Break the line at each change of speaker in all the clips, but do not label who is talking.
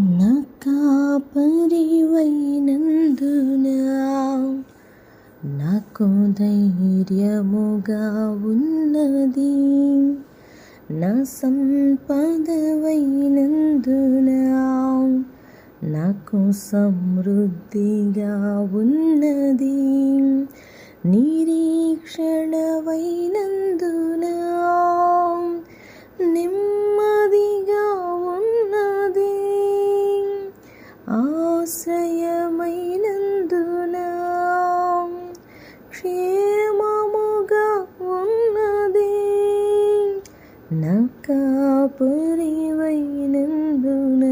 నా కాపరివైనందున నాకు ధైర్యముగా ఉన్నది. నా సంపదవైనందున? నాకు సమృద్ధిగా ఉన్నది. నిరీక్షణవైనందు ఆశ్రయమైనందున క్షేమముగా ఉన్నది. నా కాపురివైనందున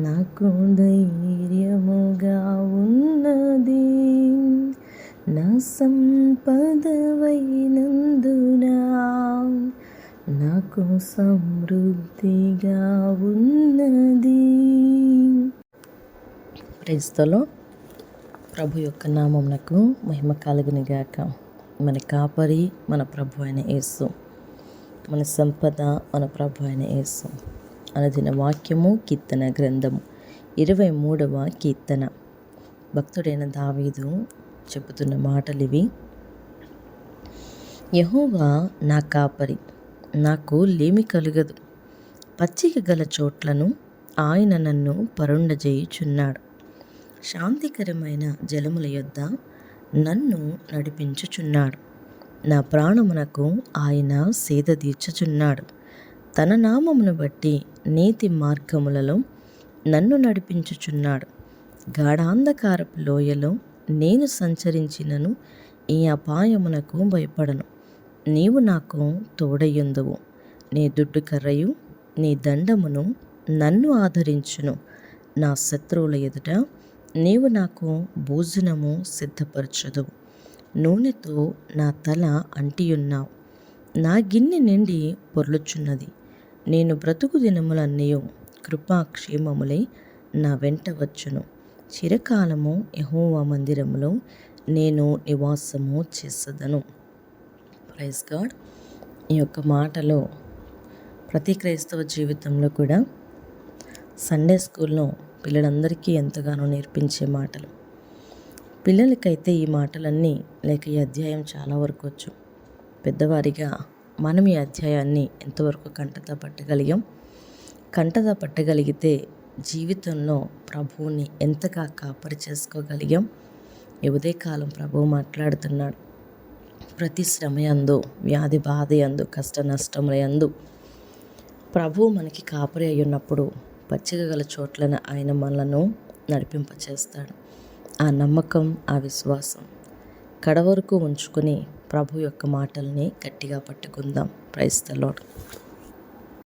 నాకు ధైర్యముగా ఉన్నది. నా సంపదవైనందున. నాకు సమృద్ధిగా ఉన్నది క్రైస్తలో ప్రభు యొక్క నామమునకు మహిమ కలుగునిగాక. మన కాపరి మన ప్రభు అయిన యేసు మన సంపద మన ప్రభు అయిన యేసు. అనదిన వాక్యము కీర్తన గ్రంథము ఇరవై మూడవ కీర్తన. భక్తుడైన దావీదు చెబుతున్న మాటలు ఇవి యహోవా నా కాపరి నాకు లేమి కలుగదు. పచ్చిక గల చోట్లను ఆయన నన్ను పరుండజేయుచున్నాడు. శాంతికరమైన జలముల యొద్ద నన్ను నడిపించుచున్నాడు. నా ప్రాణమునకు ఆయన సేద తీర్చుచున్నాడు. తన నామమును బట్టి నీతి మార్గములలో నన్ను నడిపించుచున్నాడు. గాఢాంధకారపు లోయలో నేను సంచరించినను ఈ అపాయమునకు భయపడను. నీవు నాకు తోడయ్యుందువు. నీ దుడ్డు కర్రయు నీ దండమును నన్ను ఆదరించును. నా శత్రువుల ఎదుట నీవు నాకు భోజనము సిద్ధపరచదు. నూనెతో నా తల అంటియున్నావు. నా గిన్నె నిండి పొర్లుచున్నది. నేను బ్రతుకు దినములన్నయు కృపాక్షేమములై నా వెంట వచ్చును. చిరకాలము యహోవా మందిరములో నేను నివాసము చేసదను. ప్రైజ్ గాడ్ ఈ యొక్క మాటలో ప్రతి క్రైస్తవ జీవితంలో కూడా సండే స్కూల్లో పిల్లలందరికీ ఎంతగానో నేర్పించే మాటలు. పిల్లలకైతే ఈ మాటలన్నీ లేక ఈ అధ్యాయం చాలా వరకు వచ్చు. పెద్దవారిగా మనం ఈ అధ్యాయాన్ని ఎంతవరకు కంటత పట్టగలిగాం? కంటత పట్టగలిగితే జీవితంలో ప్రభువుని ఎంతగా కాపరి చేసుకోగలిగాం? ఇవదే కాలం ప్రభువు మాట్లాడుతున్నాడు. ప్రతి శ్రమయందు వ్యాధి బాధ ఎందు కష్ట నష్టముల యందు ప్రభువు మనకి కాపరి అయి ఉన్నప్పుడు పచ్చిక గల చోట్లను ఆయన మనలను నడిపింపచేస్తాడు. ఆ నమ్మకం ఆ విశ్వాసం కడవరకు ఉంచుకుని ప్రభు యొక్క మాటల్ని గట్టిగా పట్టుకుందాం. ప్రైస్తలోడు